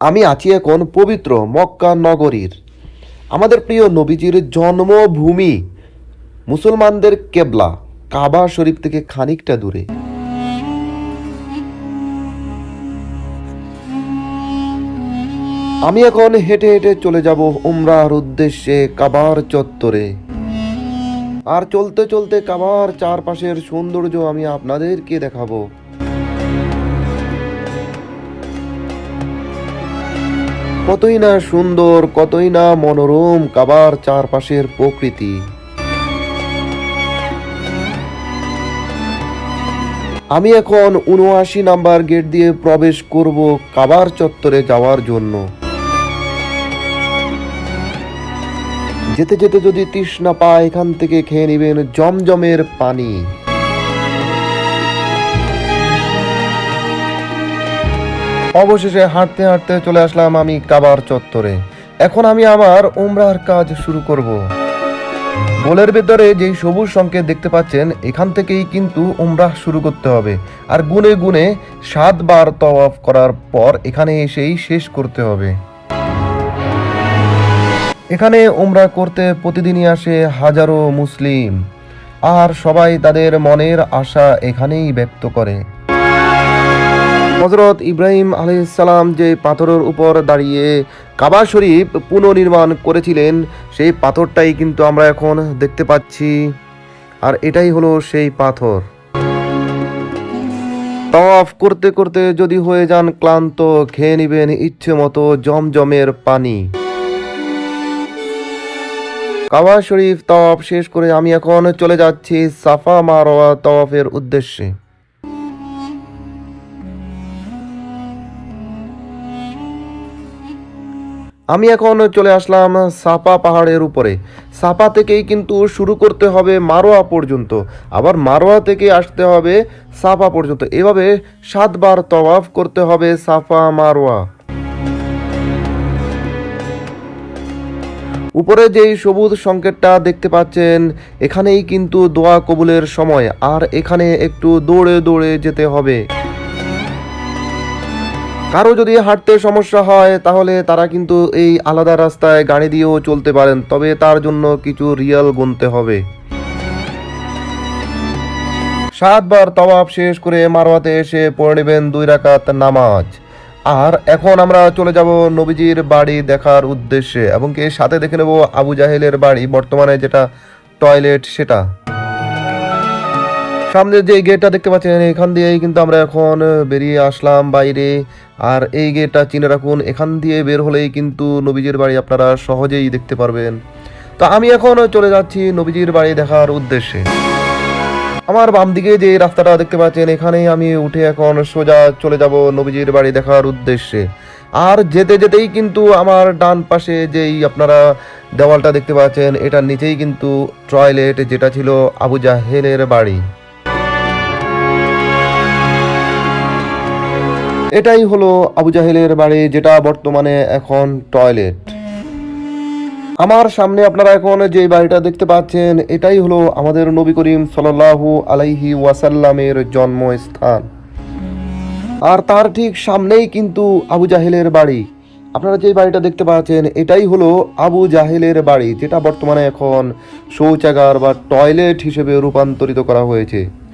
আমি আছি এখন পবিত্র মক্কা নগরীর। আমাদের প্রিয় নবীজির জন্মভূমি মুসলমানদের কেবলা, কাবা শরীফ থেকে খানিকটা দূরে। আমি এখন হেঁটে হেঁটে চলে যাব উমরার উদ্দেশ্যে কাবার চত্বরে। আর চলতে চলতে কাবার চারপাশের সৌন্দর্য আমি আপনাদেরকে দেখাবো। কতই না সুন্দর, কতই না মনোরম কাবার চারপাশের প্রকৃতি। আমি এখন উনআশি নাম্বার গেট দিয়ে প্রবেশ করব কাবার চত্বরে যাওয়ার জন্য। যেতে যেতে যদি তৃষ্ণা পায় এখান থেকে খেয়ে নেবেন জমজমের পানি। অবশেষে হাঁটতে হাঁটতে চলে আসলাম আমি কাবার চত্বরে। এখন আমি আমার উমরার কাজ শুরু করব। গোলের ভেতরে যেই সবুজ সংকেত দেখতে পাচ্ছেন, এখান থেকেই কিন্তু উমরাহ শুরু করতে হবে। আর গুনে গুনে সাতবার তওয়াফ করার পর এখানে এসেই শেষ করতে হবে। এখানে উমরা করতে প্রতিদিনই আসে হাজারো মুসলিম। আর সবাই তাদের মনের আশা এখানেই ব্যক্ত করে। হজরত ইব্রাহিম আলাইসালাম যে পাথরের উপর দাঁড়িয়ে কাবা শরীফ পুনর্নির্মাণ করেছিলেন, সেই পাথরটাই কিন্তু আমরা এখন দেখতে পাচ্ছি। আর এটাই হলো সেই পাথর। তওয়াফ করতে করতে যদি হয়ে যান ক্লান্ত, খেয়ে নিবেন ইচ্ছে মতো জমজমের পানি। কাবা শরীফ তফ শেষ করে আমি এখন চলে যাচ্ছি সাফা মারোয়া তওয়াফের উদ্দেশ্যে। আমি এখন চলে আসলাম সাপা পাহাড়ের উপরে। সাপা থেকেই কিন্তু শুরু করতে হবে মারোয়া পর্যন্ত। আবার মারোয়া থেকে আসতে হবে সাপা পর্যন্ত। এভাবে সাতবার তওয়াফ করতে হবে সাফা মারোয়া। উপরে যেই সবুজ সংকেতটা দেখতে পাচ্ছেন, এখানেই কিন্তু দোয়া কবুলের সময়। আর এখানে একটু দৌড়ে দৌড়ে যেতে হবে। কারও যদি হাঁটতে সমস্যা হয়, তাহলে তারা কিন্তু এই আলাদা রাস্তায় গাড়ি দিয়েও চলতে পারেন, তবে তার জন্য কিছু রিয়াল গুনতে হবে। সাতবার তওয়াফ শেষ করে মারোয়াতে এসে পড়ে নেবেন দুই রাকাত নামাজ। আর এখন আমরা চলে যাব নবীজির বাড়ি দেখার উদ্দেশ্যে, এবং কি সাথে দেখে নেব আবু জাহেলের বাড়ি, বর্তমানে যেটা টয়লেট সেটা। সামনে যে গেটটা দেখতে পাচ্ছেন, এখান দিয়েই কিন্তু আমরা এখন বেরিয়ে আসলাম বাইরে। আর এই গেটটা চিনে রাখুন, এখান দিয়ে বের হলেই কিন্তু নবীজির বাড়ি আপনারা সহজেই দেখতে পারবেন। তো আমি এখন চলে যাচ্ছি নবীজির বাড়ি দেখার উদ্দেশ্যে। আমার বাম দিকে যে রাস্তাটা দেখতে পাচ্ছেন, এখানেই আমি উঠে এখন সোজা চলে যাব নবীজির বাড়ি দেখার উদ্দেশ্যে। আর যেতে যেতেই কিন্তু আমার ডান পাশে যেই আপনারা দেওয়ালটা দেখতে পাচ্ছেন, এটার নিচেই কিন্তু টয়লেট, যেটা ছিল আবু জাহেলের বাড়ি। এটাই হলো আবু জাহেলের বাড়ি, যেটা বর্তমানে এখন টয়লেট। আমার সামনে আপনারা এখন যে বাড়িটা দেখতে পাচ্ছেন, এটাই হলো আমাদের নবী করিম সাল্লাল্লাহু আলাইহি ওয়াসাল্লামের জন্মস্থান। আর তার ঠিক সামনেই কিন্তু আবু জাহেলের বাড়ি। আপনারা যে বাড়িটা দেখতে পাচ্ছেন, এটাই হলো আবু জাহেলের বাড়ি, যেটা বর্তমানে এখন শৌচাগার বা টয়লেট হিসেবে রূপান্তরিত করা হয়েছে।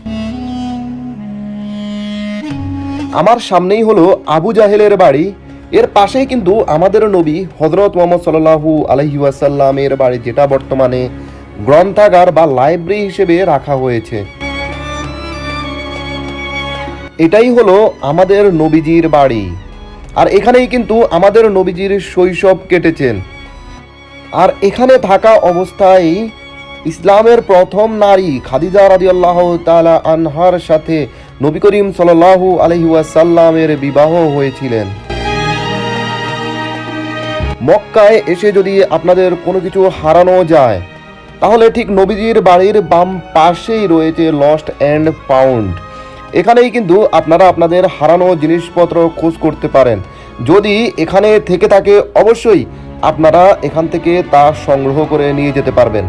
আমার সামনেই হলো আবু জাহেলের বাড়ি। এর পাশেই কিন্তু আমাদের নবী হজরত মোহাম্মদ সাল্লাহু আলহি ওয়াসাল্লামের বাড়ি, যেটা বর্তমানে গ্রন্থাগার বা লাইব্রেরি হিসেবে রাখা হয়েছে। এটাই হলো আমাদের নবীজির বাড়ি। আর এখানেই কিন্তু আমাদের নবীজির শৈশব কেটেছেন। আর এখানে থাকা অবস্থায় ইসলামের প্রথম নারী খাদিজা রাদিয়াল্লাহ তালা আনহার সাথে নবী করিম সাল্লাল্লাহু আলাইহি ওয়াসাল্লামের বিবাহ হয়েছিলেন। মক্কায় এসে যদি আপনাদের কোনো কিছু হারানো যায়, তাহলে ঠিক নবীজির বাড়ির বাম পাশেই রয়েছে লস্ট অ্যান্ড পাউন্ড এখানেই কিন্তু আপনারা আপনাদের হারানো জিনিসপত্র খোঁজ করতে পারেন। যদি এখানে থেকে থাকে, অবশ্যই আপনারা এখান থেকে তা সংগ্রহ করে নিয়ে যেতে পারবেন।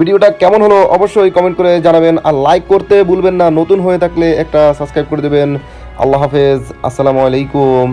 ভিডিওটা কেমন হলো অবশ্যই কমেন্ট করে জানাবেন। আর লাইক করতে ভুলবেন না, নতুন হয়ে থাকলে একটা সাবস্ক্রাইব করে দেবেন। আল্লাহ হাফেজ, আসসালামু আলাইকুম।